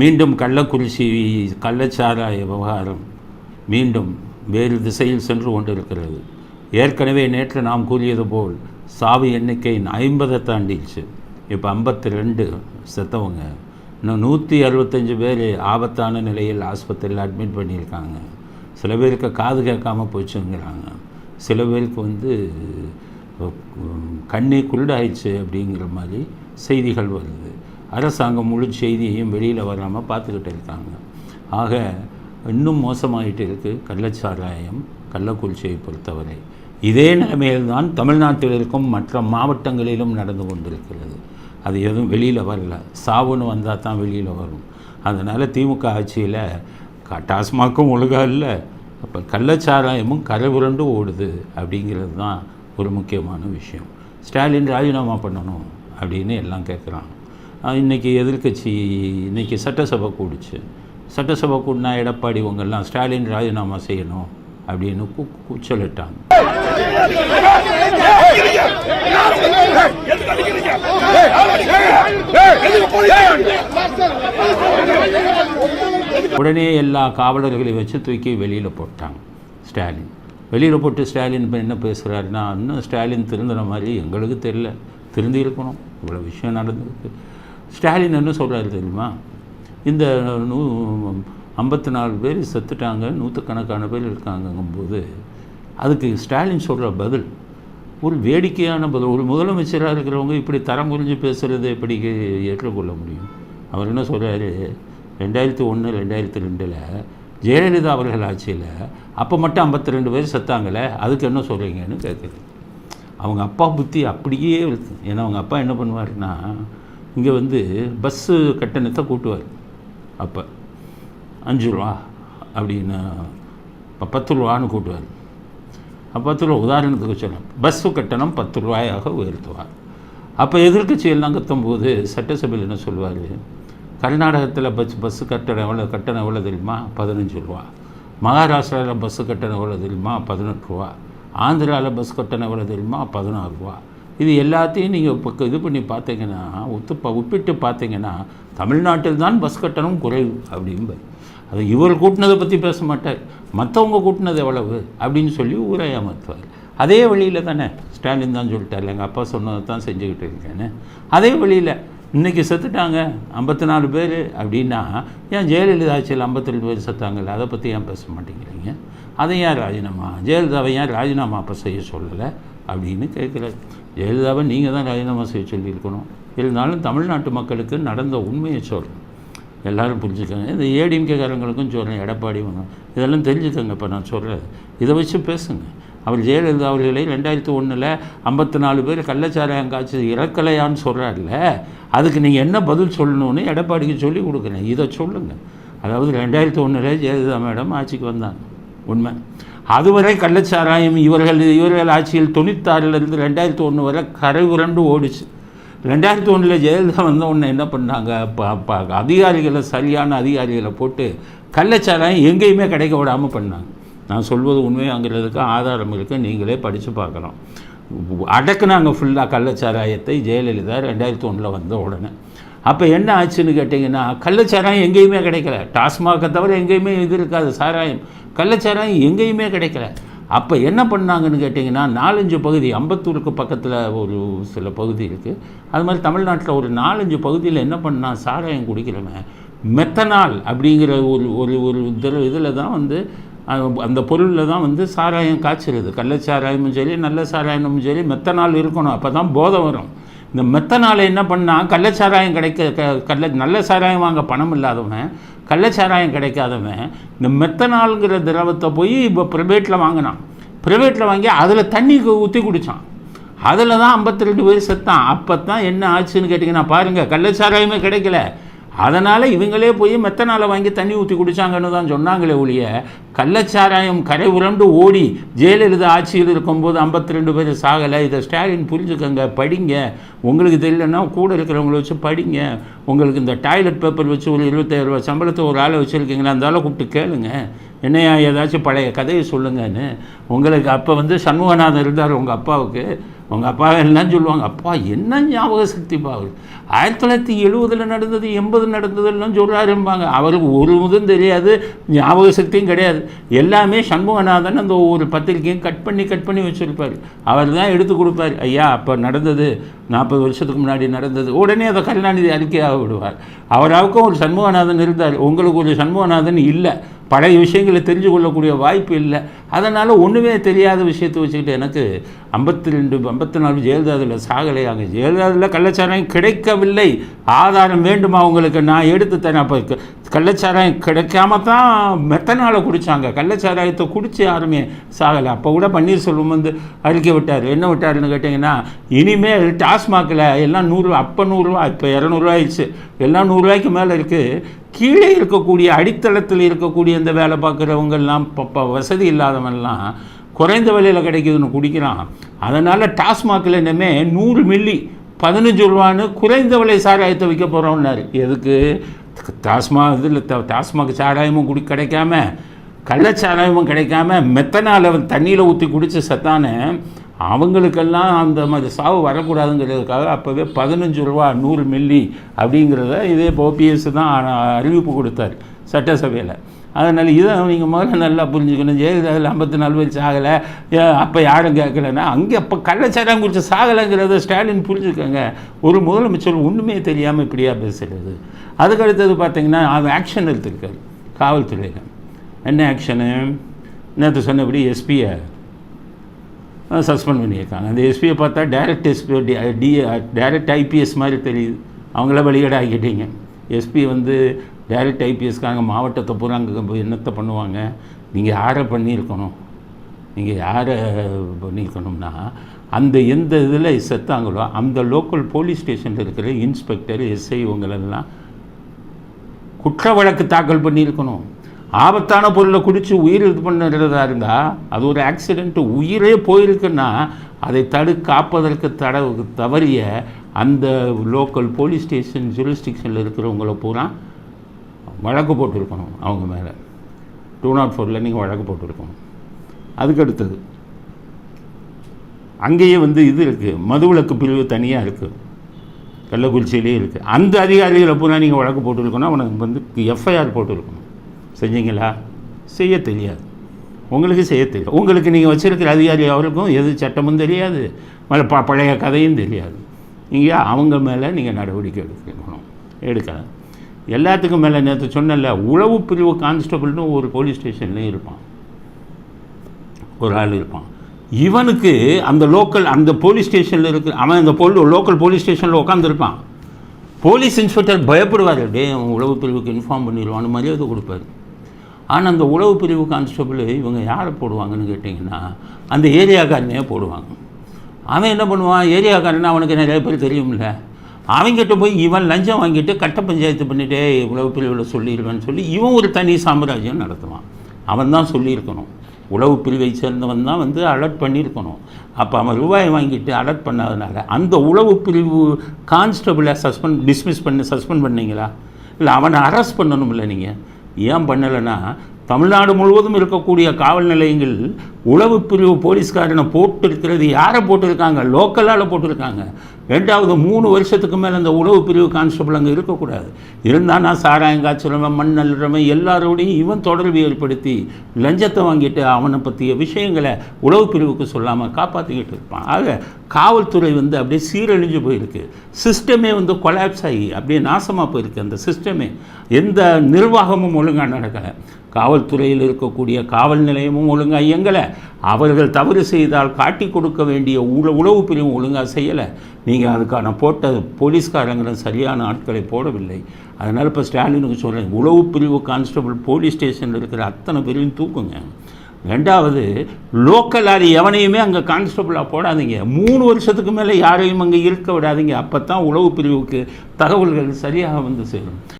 மீண்டும் கள்ளக்குறிச்சி கள்ளச்சாராய விவகாரம் மீண்டும் வேறு திசையில் சென்று கொண்டிருக்கிறது. ஏற்கனவே நேற்று நாம் கூறியது போல் சாவு எண்ணிக்கை ஐம்பதை தாண்டிடுச்சு. இப்போ ஐம்பத்தி ரெண்டு செத்தவங்க. இன்னும் நூற்றி அறுபத்தஞ்சு பேர் ஆபத்தான நிலையில் ஆஸ்பத்திரியில் அட்மிட் பண்ணியிருக்காங்க. சில பேருக்கு காது கேட்காம போச்சுங்கிறாங்க. சில பேருக்கு வந்து கண்ணே குருடாயிடுச்சு அப்படிங்கிற மாதிரி செய்திகள் வருது. அரசாங்கம் முழு செய்தியையும் வெளியில் வராமல் பார்த்துக்கிட்டு இருக்காங்க. ஆக இன்னும் மோசமாகிட்டு இருக்குது கள்ளச்சாராயம் கள்ளக்குறிச்சியை பொறுத்தவரை. இதே நிலைமையில்தான் தமிழ்நாட்டில் இருக்கும் மற்ற மாவட்டங்களிலும் நடந்து கொண்டிருக்கிறது. அது எதுவும் வெளியில் வரல. சாவுன்னு வந்தால் தான் வெளியில் வரும். அதனால் திமுக ஆட்சியில் டாஸ்மாக்கும் ஒழுங்காக இல்லை. அப்போ கள்ளச்சாராயமும் கரைபுரண்டு ஓடுது அப்படிங்கிறது தான் ஒரு முக்கியமான விஷயம். ஸ்டாலின் ராஜினாமா பண்ணணும் அப்படின்னு எல்லாம் கேட்குறாங்க இன்றைக்கி எதிர்க்கட்சி இன்றைக்கி சட்டசபை கூடுச்சு. சட்டசபை கூடினா எடப்பாடி இவங்கெல்லாம் ஸ்டாலின் ராஜினாமா செய்யணும் அப்படின்னு கு கூச்சலிட்டாங்க. உடனே எல்லா காவலர்களையும் வச்சு தூக்கி வெளியில் போட்டாங்க ஸ்டாலின். வெளியில் போட்டு ஸ்டாலின் இப்போ என்ன பேசுகிறாருன்னா இன்னும் ஸ்டாலின் திருந்தின மாதிரி எங்களுக்கு தெரியல. திருந்தி இருக்கணும் இவ்வளோ விஷயம் நடந்திருக்கு. ஸ்டாலின் என்ன சொல்கிறாரு தெரியுமா? இந்த நூ ஐம்பத்தி நாலு பேர் செத்துட்டாங்க நூற்றுக்கணக்கான பேர் இருக்காங்கங்கும்போது அதுக்கு ஸ்டாலின் சொல்கிற பதில் ஒரு வேடிக்கையான பதில் ஒரு முதலமைச்சராக இருக்கிறவங்க இப்படி தரம் புரிஞ்சு பேசுகிறது எப்படி ஏற்றுக்கொள்ள முடியும்? அவர் என்ன சொல்கிறாரு ரெண்டாயிரத்தி ஒன்று ரெண்டாயிரத்தி ரெண்டில் ஜெயலலிதா அவர்கள் ஆட்சியில் அப்போ மட்டும் ஐம்பத்தி ரெண்டு பேர் செத்தாங்களே அதுக்கு என்ன சொல்கிறீங்கன்னு கேட்குது அவங்க அப்பா புத்தி அப்படியே இருக்கு. ஏன்னா அவங்க அப்பா என்ன பண்ணுவாருன்னா இங்கே வந்து பஸ்ஸு கட்டணத்தை கூட்டுவார். அப்போ அஞ்சு ரூபா அப்படின்னு இப்போ பத்து ரூபான்னு கூட்டுவார். பத்து ரூபா உதாரணத்துக்கு சொல்லலாம் பஸ்ஸு கட்டணம் பத்து ரூபாயாக உயர்த்துவார். அப்போ எதிர்க்கட்சி எல்லாம் கத்தும்போது சட்டசபையில் என்ன சொல்லுவார்? கர்நாடகத்தில் பஸ் பஸ்ஸு கட்டணம் எவ்வளோ கட்டணம் எவ்வளோ தெரியுமா? பதினஞ்சு ரூபா. மகாராஷ்டிராவில் பஸ்ஸு கட்டணம் எவ்வளோ தெரியுமா? பதினெட்டு ரூபா. ஆந்திராவில் பஸ் கட்டணம் எவ்வளோ தெரியுமா? பதினாறு ரூபா. இது எல்லாத்தையும் நீங்கள் இப்போ இது பண்ணி பார்த்தீங்கன்னா ஒத்து ப- ஒப்பிட்டு பார்த்தீங்கன்னா தமிழ்நாட்டில் தான் பஸ் கட்டணம் குறைவு அப்படிம்பார் அது இவர் கூட்டினதை பற்றி பேச மாட்டார். மற்றவங்க கூட்டினது எவ்வளவு அப்படின்னு சொல்லி ஊரை ஏமாற்றுவார் அதே வழியில் தானே ஸ்டாலின் தான் சொல்லிட்டார். எங்கள் அப்பா சொன்னதை தான் செஞ்சுக்கிட்டு இருக்கேன்னு. அதே வழியில் இன்றைக்கி செத்துட்டாங்க ஐம்பத்தி நாலு பேர் அப்படின்னா ஏன் ஜெயலலிதா ஆட்சியில் ஐம்பத்தி ரெண்டு பேர் செத்தாங்கல்ல? அதை பற்றி ஏன் பேச மாட்டேங்கிறீங்க? அதை ஏன் ராஜினாமா ஜெயலலிதாவை ஏன் ராஜினாமா அப்போ செய்ய சொல்லலை? அப்படின்னு கேட்குறாரு. ஜெயலலிதாவை நீங்கள் தான் ராஜினாமா செய்ய சொல்லியிருக்கணும். இருந்தாலும் தமிழ்நாட்டு மக்களுக்கு நடந்த உண்மையை சொல்கிறேன் எல்லாரும் புரிஞ்சுக்கோங்க. இந்த ஏடிஎம்கேக்காரங்களுக்கும் சொல்கிறேன் எடப்பாடி இவங்க இதெல்லாம் தெரிஞ்சுக்கோங்க இப்போ நான் சொல்கிறது இதை வச்சு பேசுங்க. அவர் ஜெயலலிதா அவர்களை ரெண்டாயிரத்தி ஒன்றில் ஐம்பத்தி நாலு பேர் கள்ளச்சாராயம் காய்ச்சி இறக்கலையான்னு சொல்கிறாருல்ல அதுக்கு நீங்கள் என்ன பதில் சொல்லணும்னு எடப்பாடிக்கு சொல்லி கொடுக்குறேன். இதை சொல்லுங்கள் அதாவது ரெண்டாயிரத்தி ஒன்றில் ஜெயலலிதா மேடம் ஆட்சிக்கு வந்தாங்க. உண்மை. அதுவரை கள்ளச்சாராயம் இவர்கள் இவர்கள் ஆட்சியில் தொண்ணூத்தாறுலேருந்து ரெண்டாயிரத்தி ஒன்று வரை கரை உரண்டு ஓடிச்சு. ரெண்டாயிரத்தி ஒன்றில் ஜெயலலிதா வந்த உடனே என்ன பண்ணாங்க? ப- ப- அதிகாரிகளை சரியான அதிகாரிகளை போட்டு கள்ளச்சாராயம் எங்கேயுமே கிடைக்க விடாமல் பண்ணாங்க. நான் சொல்வது உண்மையாங்கிறதுக்கு ஆதாரம் இருக்குது நீங்களே படித்து பார்க்கலாம். அடக்குனாங்க ஃபுல்லாக கள்ளச்சாராயத்தை ஜெயலலிதா ரெண்டாயிரத்தி ஒன்றில் வந்த உடனே. அப்போ என்ன ஆச்சுன்னு கேட்டிங்கன்னா கள்ளச்சாராயம் எங்கேயுமே கிடைக்கல. டாஸ்மாக தவிர எங்கேயுமே இது இருக்காது. சாராயம் கள்ளச்சாராயம் எங்கேயுமே கிடைக்கல. அப்போ என்ன பண்ணாங்கன்னு கேட்டிங்கன்னா நாலஞ்சு பகுதி அம்பத்தூருக்கு பக்கத்தில் ஒரு சில பகுதி இருக்குது அது மாதிரி தமிழ்நாட்டில் ஒரு நாலஞ்சு பகுதியில் என்ன பண்ணால் சாராயம் குடிக்கிறவன் மெத்தனால் அப்படிங்கிற ஒரு ஒரு ஒரு இதில் இதில் தான் வந்து அந்த பொருளில் தான் வந்து சாராயம் காய்ச்சிருது. கள்ளச்சாராயமும் சரி நல்ல சாராயமும் சரி மெத்தனால் இருக்கணும். அப்போ தான் போதை வரும். இந்த மெத்தனால் என்ன பண்ணால் கள்ளச்சாராயம் கிடைக்க க- கள்ள நல்ல சாராயம் வாங்க பணம் இல்லாதவன் கள்ளச்சாராயம் கிடைக்காதவன் இந்த மெத்தனாலுங்கிற திரவத்தை போய் இப்போ ப்ரைவேட்டில் வாங்கினான். ப்ரைவேட்டில் வாங்கி அதில் தண்ணி ஊற்றி குடித்தான் அதில் தான் ஐம்பத்தி ரெண்டு பேர் செத்தான். அப்போ தான் என்ன ஆச்சுன்னு கேட்டிங்கன்னா பாருங்கள் கள்ளச்சாராயமே கிடைக்கல. அதனால் இவங்களே போய் மெத்தனால் வாங்கி தண்ணி ஊற்றி குடித்தாங்கன்னு தான் சொன்னாங்களே ஒழிய கள்ளச்சாராயம் கரை உரண்டு ஓடி ஜெயலலிதா ஆட்சியில் இருக்கும்போது ஐம்பத்தி ரெண்டு பேர் சாகலை. இதை ஸ்டாலின் புரிஞ்சுக்கங்க படிங்க. உங்களுக்கு தெரியலன்னா கூட இருக்கிறவங்கள வச்சு படிங்க. உங்களுக்கு இந்த டாய்லெட் பேப்பர் வச்சு ஒரு இருபத்தாயிரம் ரூபாய் சம்பளத்தை ஒரு ஆளை வச்சுருக்கீங்களா? அந்த ஆளை கூப்பிட்டு கேளுங்க. என்னையா ஏதாச்சும் பழைய கதையை சொல்லுங்கன்னு. உங்களுக்கு அப்போ வந்து சண்முகநாதன் இருந்தார் உங்கள் அப்பாவுக்கு. உங்கள் அப்பா என்னன்னு சொல்லுவாங்க. அப்பா என்ன ஞாபக சக்தி அவர் ஆயிரத்தி தொள்ளாயிரத்தி எழுபதில் நடந்தது எண்பது நடந்ததுலாம் சொல்கிறாரும்பாங்க அவருக்கு ஒரு முதம் தெரியாது ஞாபக சக்தியும் கிடையாது. எல்லாமே சண்முகநாதன் அந்த ஒவ்வொரு பத்திரிக்கையும் கட் பண்ணி கட் பண்ணி வச்சுருப்பார். அவர் தான் எடுத்து கொடுப்பார். ஐயா அப்போ நடந்தது நாற்பது வருஷத்துக்கு முன்னாடி நடந்தது. உடனே அதை கருணாநிதி அறிக்கையாக விடுவார். அவராவுக்கும் ஒரு சண்முகநாதன் இருந்தார். உங்களுக்கு ஒரு சண்முகநாதன் இல்லை. பழைய விஷயங்களை தெரிஞ்சு கொள்ளக்கூடிய வாய்ப்பு இல்லை. அதனால் ஒன்றுமே தெரியாத விஷயத்தை வச்சுக்கிட்டு எனக்கு ஐம்பத்தி ரெண்டு ஐம்பத்தி நாலு ஜெயலலிதாவில் சாகலையாங்க ஜெயலலிதாவில் கள்ளச்சாராயம் கிடைக்கவில்லை ஆதாரம் வேண்டுமா உங்களுக்கு? நான் எடுத்து தரேன் அப்போ கள்ளச்சாராயம் கிடைக்காம தான் மெத்தனால குடித்தாங்க கள்ளச்சாராயத்தை குடித்து யாருமே சாகலை. அப்போ கூட பன்னீர்செல்வம் வந்து அறிக்கை விட்டார். என்ன விட்டாருன்னு கேட்டிங்கன்னா இனிமேல் டாஸ்மாகில் எல்லாம் நூறுரூவா அப்போ நூறுரூவா இப்போ இரநூறுவா ஆயிடுச்சு. எல்லாம் நூறுரூவாய்க்கு மேலே இருக்குது கீழே இருக்கக்கூடிய அடித்தளத்தில் இருக்கக்கூடிய இந்த வேலை பார்க்குறவங்கெல்லாம் இப்போ வசதி இல்லாதவன்லாம் குறைந்த விலையில் கிடைக்குதுன்னு குடிக்கிறான். அதனால் டாஸ்மாகில் இனிமே நூறு மில்லி பதினஞ்சு ரூபான்னு குறைந்த விலை சாராயத்தை விற்க போகிறோம்னாரு எதுக்கு? டாஸ்மாக் இதில் டாஸ்மாக் சாராயமும் குடி கிடைக்காம கள்ளச்சாராயமும் கிடைக்காம மெத்தனால் அவன் தண்ணியில் ஊற்றி குடித்து சத்தானே அவங்களுக்கெல்லாம் அந்த மாதிரி சாவு வரக்கூடாதுங்கிறதுக்காக அப்போவே பதினஞ்சு ரூபா நூறு மில்லி அப்படிங்கிறத இதே ஓபிஎஸ் தான் அறிவிப்பு கொடுத்தார் சட்டசபையில். அதனால் இதை நீங்கள் முதல்ல நல்லா புரிஞ்சுக்கணும். ஜெயலலிதாவில் ஐம்பத்தி நாலு பேர் சாகலை. அப்போ யாரும் கேட்கலன்னா அங்கே அப்போ கள்ளச்சாரம் குடிச்சு சாகலைங்கிறத ஸ்டாலின் புரிஞ்சுக்கோங்க. ஒரு முதலமைச்சர் ஒன்றுமே தெரியாமல் இப்படியா பேசுகிறது அதுக்கு அடுத்தது பார்த்தீங்கன்னா அவன் ஆக்ஷன் எடுத்திருக்காரு காவல்துறையில். என்ன ஆக்ஷனு நேற்று சொன்னபடி எஸ்பியை சஸ்பெண்ட் பண்ணியிருக்காங்க. அந்த எஸ்பியை பார்த்தா direct SP D direct IPS மாதிரி தெரியுது. அவங்கள வழிகடை ஆக்கிட்டீங்க எஸ்பி வந்து டைரக்ட் ஐபிஎஸ்க்காக மாவட்டத்தை பூரா அங்கே போய் என்னத்தை பண்ணுவாங்க? நீங்கள் யாரை பண்ணியிருக்கணும்? நீங்கள் யாரை பண்ணியிருக்கணும்னா அந்த எந்த இதில் செத்தாங்களோ அந்த லோக்கல் போலீஸ் ஸ்டேஷனில் இருக்கிற இன்ஸ்பெக்டர் எஸ்ஐ இவங்களெல்லாம் குற்ற வழக்கு தாக்கல் பண்ணியிருக்கணும். ஆபத்தான பொருளை குடித்து உயிர் இது பண்ணுறதா இருந்தால் அது ஒரு ஆக்சிடெண்ட்டு உயிரே போயிருக்குன்னா அதை தடு காப்பதற்கு தட தவறிய அந்த லோக்கல் போலீஸ் ஸ்டேஷன் ஜூரிஸ்டிக்ஷனில் இருக்கிறவங்கள பூரா வழக்கு போட்டிருக்கணும் அவங்க மேலே. டூ நாட் ஃபோரில் நீங்கள் வழக்கு போட்டிருக்கணும். அதுக்கு அடுத்தது அங்கேயே வந்து இது இருக்குது மதுவிலக்கு பிரிவு தனியாக இருக்குது கள்ளக்குறிச்சியிலே இருக்குது அந்த அதிகாரிகளை பூரா நீங்கள் வழக்கு போட்டிருக்கணும். அவனுக்கு வந்து எஃப்ஐஆர் போட்டிருக்கணும். செஞ்சீங்களா? செய்ய தெரியாது. உங்களுக்கு செய்ய தெரியும் உங்களுக்கு நீங்கள் வச்சுருக்கிற அதிகாரி அவருக்கும் எது சட்டமும் தெரியாது. மேலே ப பழைய கதையும் தெரியாது. நீங்கள் அவங்க மேலே நீங்கள் நடவடிக்கை எடுக்கணும். எடுக்கலாம். எல்லாத்துக்கும் மேலே நேற்று சொன்னல உளவு பிரிவு கான்ஸ்டபிள்னு ஒரு போலீஸ் ஸ்டேஷன்லேயும் இருப்பான். ஒரு ஆள் இருப்பான். இவனுக்கு அந்த லோக்கல் அந்த போலீஸ் ஸ்டேஷனில் இருக்கு அவன் அந்த போல் லோக்கல் போலீஸ் ஸ்டேஷனில் உட்காந்துருப்பான் போலீஸ் இன்ஸ்பெக்டர் பயப்படுவார் டே அவன் உளவு பிரிவுக்கு இன்ஃபார்ம் பண்ணிடுவான் மரியாதை கொடுப்பாரு. ஆனால் அந்த உளவு பிரிவு கான்ஸ்டபிள் இவங்க யாரை போடுவாங்கன்னு கேட்டிங்கன்னா அந்த ஏரியாக்காரனையே போடுவாங்க. அவன் என்ன பண்ணுவான்? ஏரியாக்காரன் அவனுக்கு நிறைய பேர் தெரியும்ல. அவங்ககிட்ட போய் இவன் லஞ்சம் வாங்கிட்டு கட்ட பஞ்சாயத்து பண்ணிட்டே உளவு பிரிவில் சொல்லிடுவேன்னு சொல்லி இவன் ஒரு தனி சாம்ராஜ்யம் நடத்துவான். அவன் தான் சொல்லியிருக்கணும். உளவு பிரிவை சேர்ந்தவன் தான் வந்து அலர்ட் பண்ணியிருக்கணும். அப்போ அவன் ரூபாய் வாங்கிட்டு அலர்ட் பண்ணாதனால அந்த உளவு பிரிவு கான்ஸ்டபிளை சஸ்பெண்ட் டிஸ்மிஸ் பண்ணி சஸ்பெண்ட் பண்ணீங்களா? இல்லை அவனை அரெஸ்ட் பண்ணணும்ல நீங்கள் ஏன் பண்ணலைன்னா தமிழ்நாடு முழுவதும் இருக்கக்கூடிய காவல் நிலையங்கள் உளவு பிரிவு போலீஸ்காரனை போட்டிருக்கிறது யாரை போட்டிருக்காங்க? லோக்கலால் போட்டிருக்காங்க. ரெண்டாவது மூணு வருஷத்துக்கு மேலே அந்த உளவு பிரிவு கான்ஸ்டபிள் அங்கே இருக்கக்கூடாது. இருந்தால் நான் சாராயம் காய்ச்சலவன் மண் நல்லவன் எல்லாரோடையும் இவன் தொடர்பு ஏற்படுத்தி லஞ்சத்தை வாங்கிட்டு அவனை பற்றிய விஷயங்களை உளவு பிரிவுக்கு சொல்லாமல் காப்பாற்றிக்கிட்டு இருப்பான். ஆக காவல்துறை வந்து அப்படியே சீரழிஞ்சு போயிருக்கு. சிஸ்டமே வந்து கொலாப்ஸ் ஆகி அப்படியே நாசமாக போயிருக்கு அந்த சிஸ்டமே எந்த நிர்வாகமும் ஒழுங்காக நடக்கலை. காவல்துறையில் இருக்கக்கூடிய காவல் நிலையமும் ஒழுங்காக இயங்கலை. அவர்கள் தவறு செய்தால் காட்டி கொடுக்க வேண்டிய உள உளவு பிரிவும் ஒழுங்காக செய்யலை. நீங்கள் அதுக்கான போட்ட போலீஸ்காரங்களும் சரியான ஆட்களை போடவில்லை. அதனால் இப்போ ஸ்டாலினுக்கு சொல்கிறேன் உளவு பிரிவு கான்ஸ்டபிள் போலீஸ் ஸ்டேஷனில் இருக்கிற அத்தனை பேரையும் தூக்குங்க. ரெண்டாவது லோக்கல் எவனையுமே அங்கே கான்ஸ்டபிளாக போடாதீங்க. மூணு வருஷத்துக்கு மேலே யாரையும் அங்கே இருக்க விடாதீங்க. அப்போ தான் உளவு பிரிவுக்கு தகவல்கள் சரியாக வந்து சேரும்.